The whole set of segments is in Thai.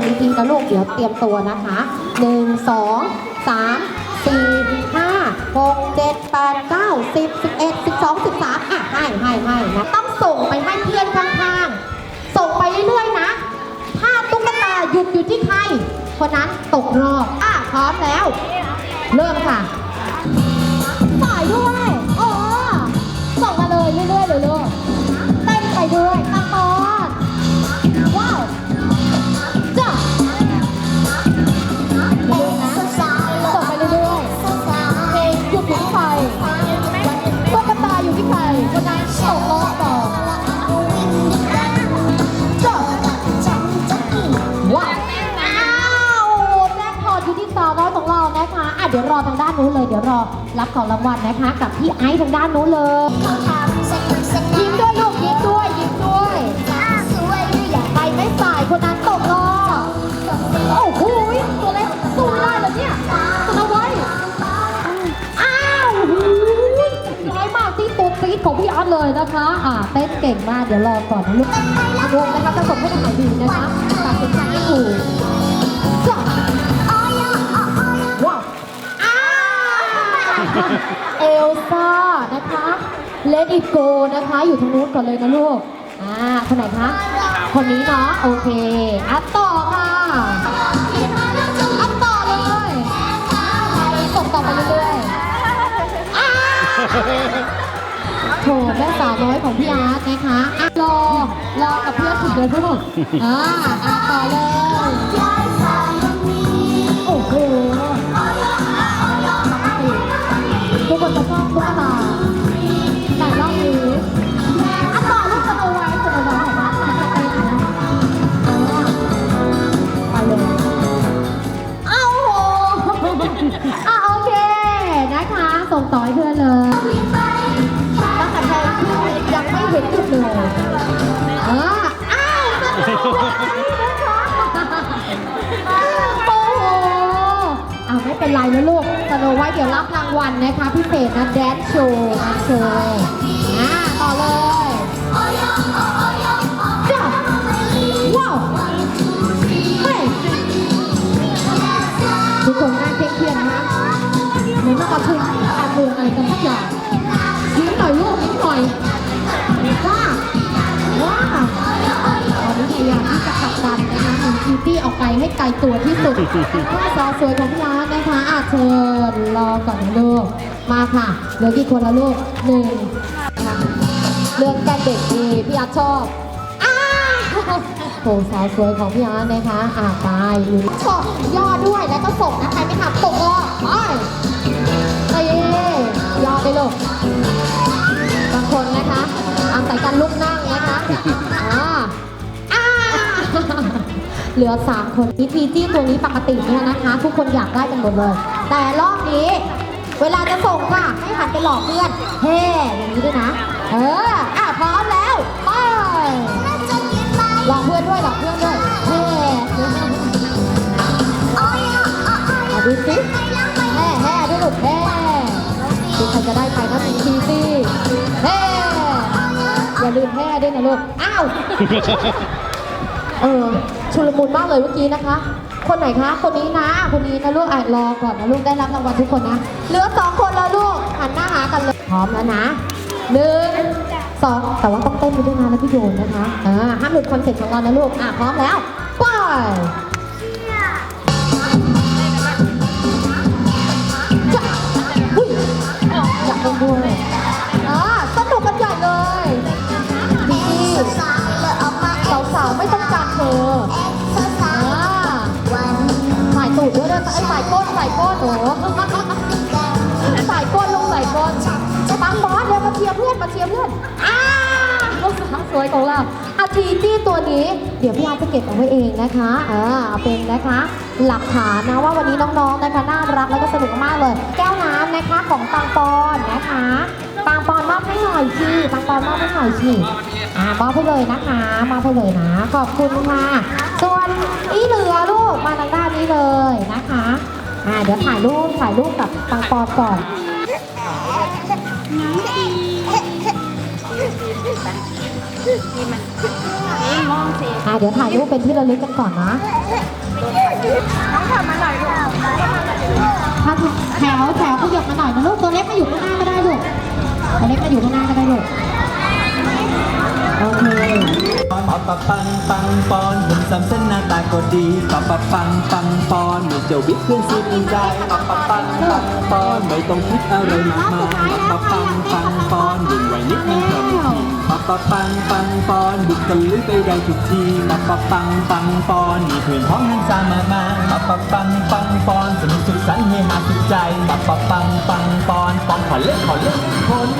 นจริงๆนะลูกเดี๋ยวเตรียมตัวนะคะหนึ่งสองสามสี่ห้าหกเจ็ดแปดเก้าสิบสิบเอ็ดสิบสองสิบสามอะ ให้ให้ให้นะต้องส่งไปให้เพื่อนข้างๆ ส่งไปเรื่อยๆนะ ถ้าตุ๊กตาหยุดอยู่ที่ใคร คนนั้นตกรอบอะ พร้อมแล้ว เริ่มค่ะ เรานะคะอะเดี๋ยวรอทางด้านนู้นเลย เดี๋ยวรอรับของรางวัลนะคะ กับพี่ไอซ์ทางด้านนู้นเลยยิ้มด้วยลูกยิ้มด้วยยิ้มด้วยไปไม่สายคนนั้นตกรอบโอ้โหตัวเล็กสู้ไม่ได้เลยเนี่ยตัวเอาไว้อ้าวหูยน้อยมากที่ตัวปี๊ดของพี่อาร์ตเลยนะคะ อ่าเต้นเก่งมากเดี๋ยวรอก่อนนะลูกวงนะคะจะส่งให้ทางไหนดีนะคะตัดสินใจให้ถูก เอลซ่านะคะเลด it go นะคะ อยู่ทางนู้นก่อนเลยนะลูก อ่า คนไหนคะ คนนี้เนาะ โอเค อัพต่อค่ะ อัพต่อเลยส่งต่อไปเรื่อยๆอ้าวโถแม่สาวน้อยของพี่อาร์ตนะคะอะรอ รอกับเพื่อนถึงเลยลูกอ่าอะต่อเลย โอ้โห โอ้โหอ่าไม่เป็นไรนะลูกสโนไว้เดี๋ยวรับรางวัลนะคะ พิเศษนะแดนโชว์นะโชว์อ่าต่อเลยจ้าว้าวเฮ้ยทุกคนน่าเครียดนะคะเหมือนมาประชุมการเมืองอะไรกันสักอย่าง ไปให้ไกลตัวที่สุดว่าสาวสวยของพี่อาร์ตนะคะอาเชิญรอก่อนนะลูก มาค่ะ เหลือกี่คนละลูกหนึ่งเรื่องแกล้งเด็กดีพี่อาร์ตชอบโหสาวสวยของพี่อาร์ตนะคะอ่าไปลุยชอบย่อด้วยแล้วก็ส่งนะใครไม่ทำตกอะไปเอ้ยย่อไปลูกบางคนนะคะอาศัยการลุกนั่งนะคะอ่าอ่า เหลือสามคนทีทีจี้ตัวนี้ปกติเนี่ยนะคะ ทุกคนอยากได้กันหมดเลย แต่รอบนี้ เวลาจะส่งค่ะ ให้หันไปหลอกเพื่อน เฮ้อย่างนี้ด้วยนะ เออ อะพร้อมแล้วไปหลอกเพื่อนด้วยหลอกเพื่อนด้วย เฮ้ดูสิแห่แห่ด้วยลูกแห่ดูใครจะได้ไปนะทีทีซี่เฮ้อย่าลืมแห่ด้วยนะลูก อ้าว เออชุลมุนมากเลยเมื่อกี้นะคะ คนไหนคะ คนนี้นะ คนนี้นะลูกอะรอก่อนนะลูกได้รับรางวัลทุกคนนะ เหลือสองคนแล้วลูกหันหน้าหากันเลยพร้อมแล้วนะหนึ่งสองแต่ว่าต้องเต้นไปด้วยนะแล้วพี่โยนนะคะอ่าห้ามหลุดคอนเซ็ปต์ของเรานะลูกอะพร้อมแล้วไปจ้ะอุ้ยากเล่นด้วย โอ้โหสายก้นลงสายก้นปังบอสเดี๋ยวมาเชียร์เพื่อนมาเชียร์เพื่อนอ้าวสาวสวยของเราอาทีจี้ตัวนี้ เดี๋ยวพี่อาจะเก็บเอาไว้เองนะคะอ่าเอาเป็นนะคะ หลักฐานนะว่าวันนี้น้องๆนะคะน่ารักแล้วก็สนุกมากเลย แก้วน้ำนะคะของปังปอนนะคะปังปอนมอบให้หน่อยสิปังปอนมอบให้หน่อยสิอ่ามอบให้เลยนะคะมอบให้เลยนะ ขอบคุณค่ะส่วนอีเหลือลูกมาทางด้านนี้เลยนะคะ อ่าเดี๋ยวถ่ายรูปถ่ายรูปกับปังปอนก่อนนี่มันมองสิอะเดี๋ยวถ่ายรูปเป็นที่ระลึกกันก่อนนะน้องทำมาหน่อยลูกถ้าแถวแถวขยับมาหน่อยนะลูกตัวเล็กมาอยู่ข้างหน้าก็ได้ลูกตัวเล็กมาอยู่ข้างหน้าก็ได้ลูกโอเค ปปะปังปังปอนหุ่นสามเส้นหน้าตาก็ดีปอปะปังปังปอนมีเจ้าบิ๊กเพื่อนซีดีใจปอปะปังปังปอนไม่ต้องคิดอะไรมากมายปอปะปังปังปอนวุ่นวายนิดนึงเท่านั้นทีปอปะปังปังปอนบุกตะลุยไปได้ทุกทีปอปะปังปังปอนมีเพื่อนพ้องหันซามามาปอปะปังปังปอนสนุกสุขสันเฮฮาสุขใจปอปะปังปังปอนปอนขอเล่นขอเล่นคน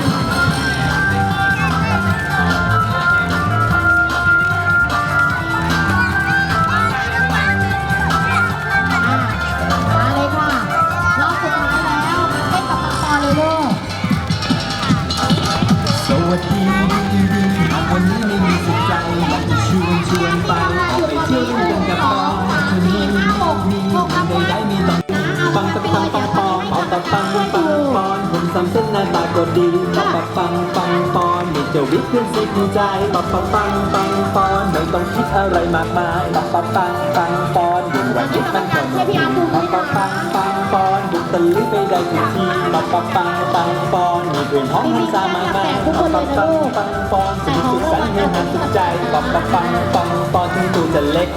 อนมีเจ้าวิทย์เพื่อนซีดีใจปังปังปังปังปอนไม่ต้องคิดอะไรมากมายปังปังปังปังปอนอยู่วันนี้มันก็มีปังปังปังปังปอนบุกตะลุยไปได้ทุกทีปังปังปังปังปอนมีเพื่อนห้องใหันซามามาปังปังปังปังปอนสุดสุดสันเฮฮาสุดใจปังปังปังปังปอนถึงตัวจะเล็ก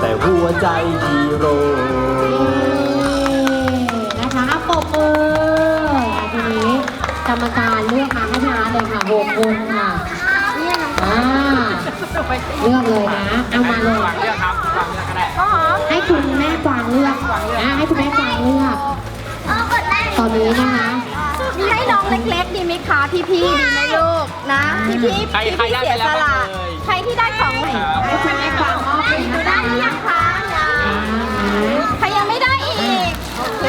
แต่หัวใจฮีโร่นะคะอะปรบมือทีนี้กรรมการเลือกมาให้พี่อาร์ต เลยค่ะหกคนค่ะอ่าเลือกเลยนะเอามาเลยก็หอมให้คุณแม่กวางเลือกนะให้คุณแม่กวางเลือกตอนนี้นะคะ ให้น้องเล็กๆ ดีไหมคะพี่ๆดีไหมลูกนะพี่พี่ใครพี่ใครได้เสียไปแล้วสละบ้างเอ่ย ใครที่ได้ของให้คุณแม่กวางมอบเลยนะได้คะหรือยังคะอ่าใครยังไม่ได้อีกโอเค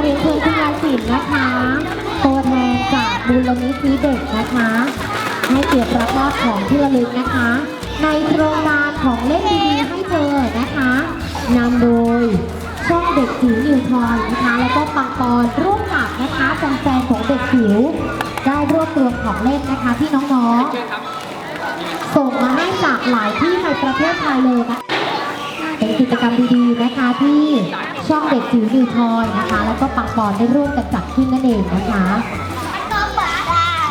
เรียนเชิญคุณยายสินนะคะตัวแทนจาก มูลนิธิเด็กนะคะ ให้เกียรติรับมอบของที่ระลึกนะคะ ในโครงการของเล่นดีๆให้เจอนะคะนำโดยช่องเด็กจิ๋วนิวทอยนะคะ แล้วก็ปังปอนร่วมกับนะคะแฟนๆของเด็กจิ๋วได้รวบรวมของเล่นนะคะที่น้องๆ ส่งมาให้จากหลายที่ในประเทศไทยเลยนะคะเป็นกิจกรรมดีๆนะคะที่ช่องเด็กจิ๋วนิวทอยนะคะ แล้วก็ปังปอนได้ร่วมกันจัดขึ้นนั่นเองนะคะ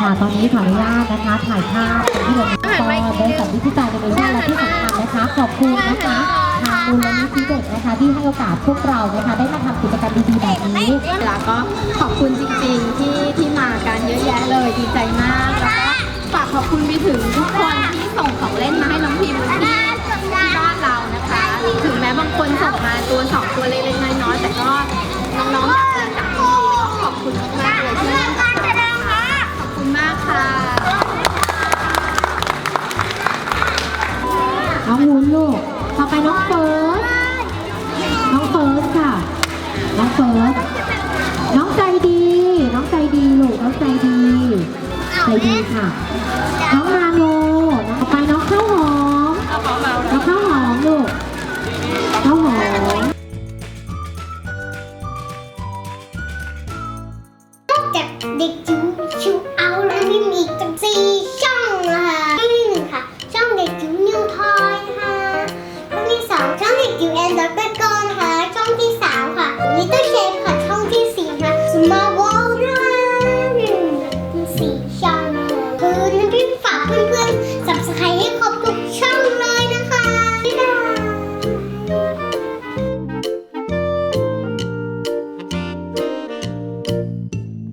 ค่ะตอนนี้ขออนุญาตนะคะถ่ายภาพที่เราก็บริษัทดิจิทัลเดเนชั่นและที่สำคัญนะคะ ขอบคุณนะคะทางมูลนิธิเด็กนะคะที่ให้โอกาสพวกเรานะคะได้มาทำกิจกรรมดีๆแบบนี้แล้วก็ขอบคุณจริงๆที่ที่มากันเยอะแยะเลยดีใจมากแล้วก็ฝากขอบคุณไปถึงทุกคนที่ส่งของเล่นมาให้น้องพิมพ์ที่ที่บ้านเรานะคะ ถึงแม้บางคนส่งมาตัวสองตัวเล็ก น้องเฟิร์สน้องใจดี น้องใจดีลูกน้องใจดี ใจดีค่ะ น้อง